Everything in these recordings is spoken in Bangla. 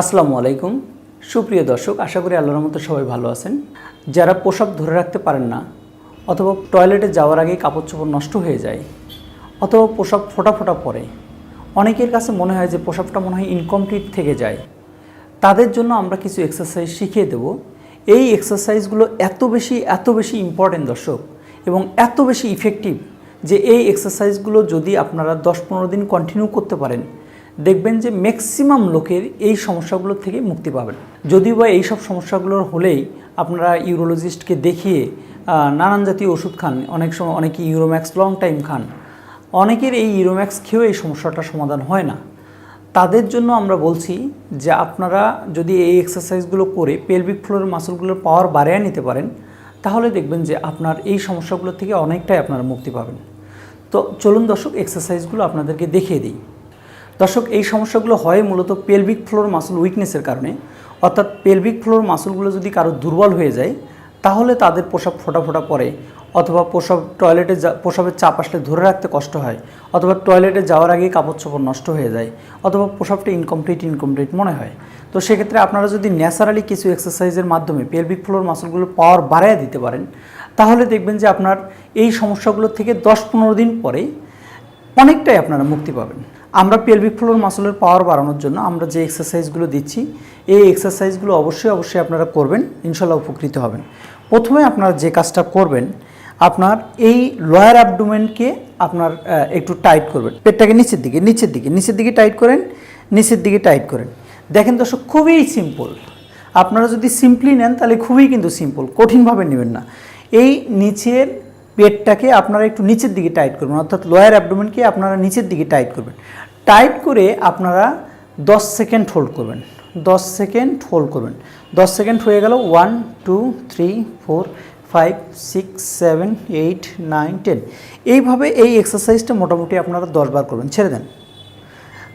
আসসালামু আলাইকুম। সুপ্রিয় দর্শক, আশা করি আল্লাহর মতো সবাই ভালো আছেন। যারা পোশাক ধরে রাখতে পারেন না, অথবা টয়লেটে যাওয়ার আগেই কাপড় চোপড় নষ্ট হয়ে যায়, অথবা পোশাক ফোটা ফোটা পরে অনেকের কাছে মনে হয় যে পোশাকটা মনে হয় ইনকমপ্লিট থেকে যায়। তাদের জন্য আমরা কিছু এক্সারসাইজ শিখিয়ে দেব। এই এক্সারসাইজগুলো এত বেশি এত বেশি ইম্পর্টেন্ট দর্শক, এবং এত বেশি ইফেক্টিভ যে এই এক্সারসাইজগুলো যদি আপনারা দশ পনেরো দিন কন্টিনিউ করতে পারেন দেখবেন যে ম্যাক্সিমাম লোকের এই সমস্যাগুলো থেকে মুক্তি পাবেন। যদিও বা এইসব সমস্যাগুলোর হলেই আপনারা ইউরোলজিস্টকে দেখিয়ে নানান জাতীয় ওষুধ খান। অনেক সময় অনেকে ইউরোম্যাক্স লং টাইম খান। অনেকের এই ইউরোম্যাক্স খেয়েও এই সমস্যাটার সমাধান হয় না। তাদের জন্য আমরা বলছি যে আপনারা যদি এই এক্সারসাইজগুলো করে পেলভিক ফ্লোরের মাসলগুলোর পাওয়ার বাড়িয়ে নিতে পারেন, তাহলে দেখবেন যে আপনার এই সমস্যাগুলো থেকে অনেকটাই আপনারা মুক্তি পাবেন। তো চলুন দর্শক এক্সারসাইজগুলো আপনাদেরকে দেখিয়ে দিই। দর্শক, এই সমস্যাগুলো হয় মূলত পেলভিক ফ্লোর মাসল উইকনেসের কারণে। অর্থাৎ পেলভিক ফ্লোর মাসলগুলো যদি কারও দুর্বল হয়ে যায়, তাহলে তাদের পোশাক ফোটা ফোটা পড়ে, অথবা পোশাক টয়লেটে যা পোশাকের চাপ আসলে ধরে রাখতে কষ্ট হয়, অথবা টয়লেটে যাওয়ার আগেই কাপড় চোপড় নষ্ট হয়ে যায়, অথবা পোশাকটা ইনকমপ্লিট ইনকমপ্লিট মনে হয়। তো সেক্ষেত্রে আপনারা যদি ন্যাচারালি কিছু এক্সারসাইজের মাধ্যমে পেলভিক ফ্লোর মাসলগুলোর পাওয়ার বাড়ায় দিতে পারেন, তাহলে দেখবেন যে আপনার এই সমস্যাগুলো থেকে দশ পনেরো দিন পরে অনেকটাই আপনারা মুক্তি পাবেন। আমরা পেলভিক ফ্লোর মাসলের পাওয়ার বাড়ানোর জন্য আমরা যে এক্সারসাইজগুলো দিচ্ছি, এই এক্সারসাইজগুলো অবশ্যই অবশ্যই আপনারা করবেন ইনশাল্লাহ উপকৃত হবেন। প্রথমে আপনারা যে কাজটা করবেন, আপনার এই লোয়ার অ্যাবডোমেনকে আপনার একটু টাইট করবেন। পেটটাকে নিচের দিকে নিচের দিকে নিচের দিকে টাইট করেন, নিচের দিকে টাইট করেন। দেখেন দর্শক, খুবই সিম্পল আপনারা যদি সিম্পলি নেন, তাহলে খুবই কিন্তু সিম্পল কঠিনভাবে নেবেন না। এই নিচের পেটটাকে আপনারা একটু নিচের দিকে টাইট করবেন, অর্থাৎ লোয়ার অ্যাবডোমেনকে আপনারা নিচের দিকে টাইট করবেন। টাইট করে আপনারা 10 সেকেন্ড হোল্ড করবেন। 10 সেকেন্ড হোল্ড করবেন। 10 সেকেন্ড হয়ে গেল one, two, three, four, five, six, seven, eight, nine, ten. এইভাবে এই এক্সারসাইজটা মোটামুটি আপনারা দশ বার করবেন। ছেড়ে দেন।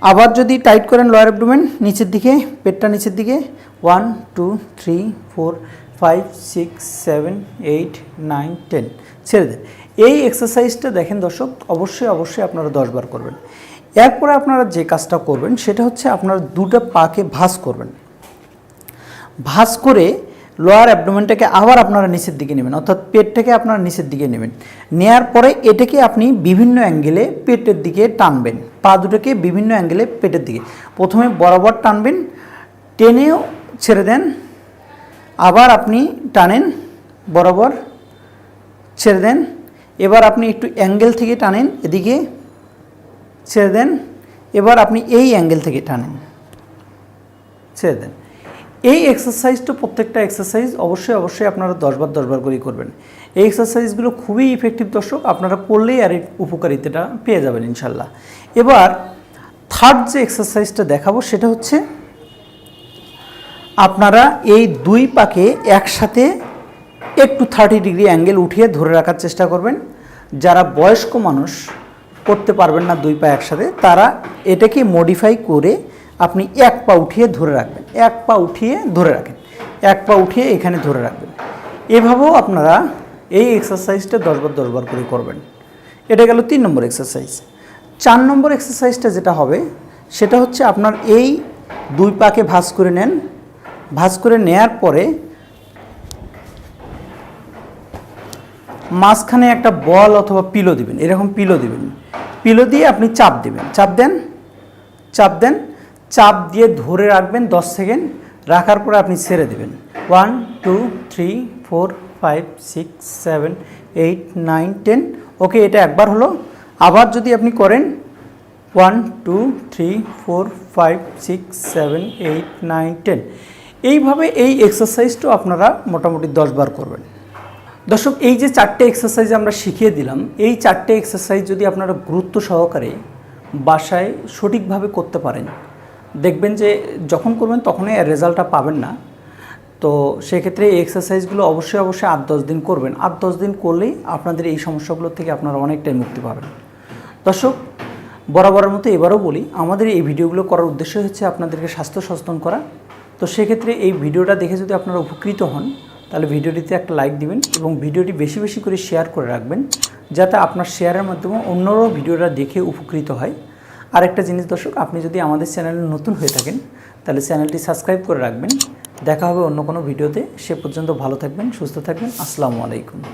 আবার যদি টাইট করেন লোয়ার অ্যাবডোমেন নিচের দিকে, পেটটা নিচের দিকে, one, two, three, four, five, six, seven, eight, nine, ten. ছেড়ে দেন। এই এক্সারসাইজটা দেখেন দর্শক, অবশ্যই অবশ্যই আপনারা দশবার করবেন। এরপরে আপনারা যে কাজটা করবেন, সেটা হচ্ছে আপনারা দুটো পাকে ভাঁজ করবেন। ভাঁজ করে লোয়ার অ্যাবডোমেনটাকে আবার আপনারা নিচের দিকে নেবেন, অর্থাৎ পেটটাকে আপনারা নিচের দিকে নেবেন। নেয়ার পরে এটাকে আপনি বিভিন্ন অ্যাঙ্গেলে পেটের দিকে টানবেন। পা দুটোকে বিভিন্ন অ্যাঙ্গেলে পেটের দিকে। প্রথমে বরাবর টানবেন টেনেও ছেড়ে দেন, আবার আপনি টানেন, বরাবর ছেড়ে দেন। এবার আপনি একটু অ্যাঙ্গেল থেকে টানেন, এদিকে ছেড়ে দেন। এবার আপনি এই অ্যাঙ্গেল থেকে টানেন। ছেড়ে দেন। এই এক্সারসাইজটা প্রত্যেকটা এক্সারসাইজ অবশ্যই অবশ্যই আপনারা দশবার দশবার করেই করবেন। এই এক্সারসাইজগুলো খুবই ইফেক্টিভ দর্শক, আপনারা করলেই আর উপকারিতাটা পেয়ে যাবেন ইনশাল্লাহ। এবার থার্ড যে এক্সারসাইজটা দেখাবো সেটা হচ্ছে আপনারা এই দুই পাকে একসাথে একটু থার্টি ডিগ্রি অ্যাঙ্গেল উঠিয়ে ধরে রাখার চেষ্টা করবেন। যারা বয়স্ক মানুষ করতে পারবেন না দুই পা একসাথে, তারা এটাকে মডিফাই করে আপনি এক পা উঠিয়ে ধরে রাখবেন। এক পা উঠিয়ে ধরে রাখেন। এক পা উঠিয়ে এখানে ধরে রাখবেন। এভাবেও আপনারা এই এক্সারসাইজটা দশবার দশবার করে করবেন। এটা গেল তিন নম্বর এক্সারসাইজ চার নম্বর এক্সারসাইজটা যেটা হবে, সেটা হচ্ছে আপনার এই দুই পাকে ভাঁজ করে নেন। ভাঁজ করে নেয়ার পরে মাঝখানে একটা বল অথবা পিলো দিবেন। এরকম পিলো দিবেন। পিলো দিয়ে আপনি চাপ দেবেন। চাপ দেন চাপ দেন, চাপ দিয়ে ধরে রাখবেন 10 সেকেন্ড, রাখার পরে আপনি ছেড়ে দেবেন। One two three four five six seven eight nine ten okay এটা একবার হলো। আবার যদি আপনি করেন one two three four five six seven eight nine ten এইভাবে এই এক্সারসাইজটা আপনারা মোটামুটি দশ বার করবেন। দর্শক, এই যে চারটে এক্সারসাইজ আমরা শিখিয়ে দিলাম, এই চারটে এক্সারসাইজ যদি আপনারা গুরুত্ব সহকারে বাসায় সঠিকভাবে করতে পারেন, দেখবেন যে যখন করবেন তখনই রেজাল্টটা পাবেন না। তো সেক্ষেত্রে এই এক্সারসাইজগুলো অবশ্যই অবশ্যই আট, দশ দিন করবেন। আট, দশ দিন করলেই আপনাদের এই সমস্যাগুলো থেকে আপনারা অনেকটাই মুক্তি পাবেন। দর্শক, বরাবরের মতো এবারও বলি, আমাদের এই ভিডিওগুলো করার উদ্দেশ্য হচ্ছে আপনাদেরকে স্বাস্থ্য সচেতন করা। তো সেক্ষেত্রে এই ভিডিওটা দেখে যদি আপনারা উপকৃত হন তাহলে ভিডিওটিতে একটা লাইক দিবেন এবং ভিডিওটি বেশি বেশি করে শেয়ার করে রাখবেন, যাতে আপনার শেয়ারের মাধ্যমে অন্যরাও ভিডিওটা দেখে উপকৃত হয়। আর একটা জিনিস দর্শক, আপনি যদি আমাদের চ্যানেলে নতুন হয়ে থাকেন, তাহলে চ্যানেলটি সাবস্ক্রাইব করে রাখবেন। দেখা হবে অন্য কোনো ভিডিওতে। সে পর্যন্ত ভালো থাকবেন, সুস্থ থাকবেন। আসসালামু আলাইকুম।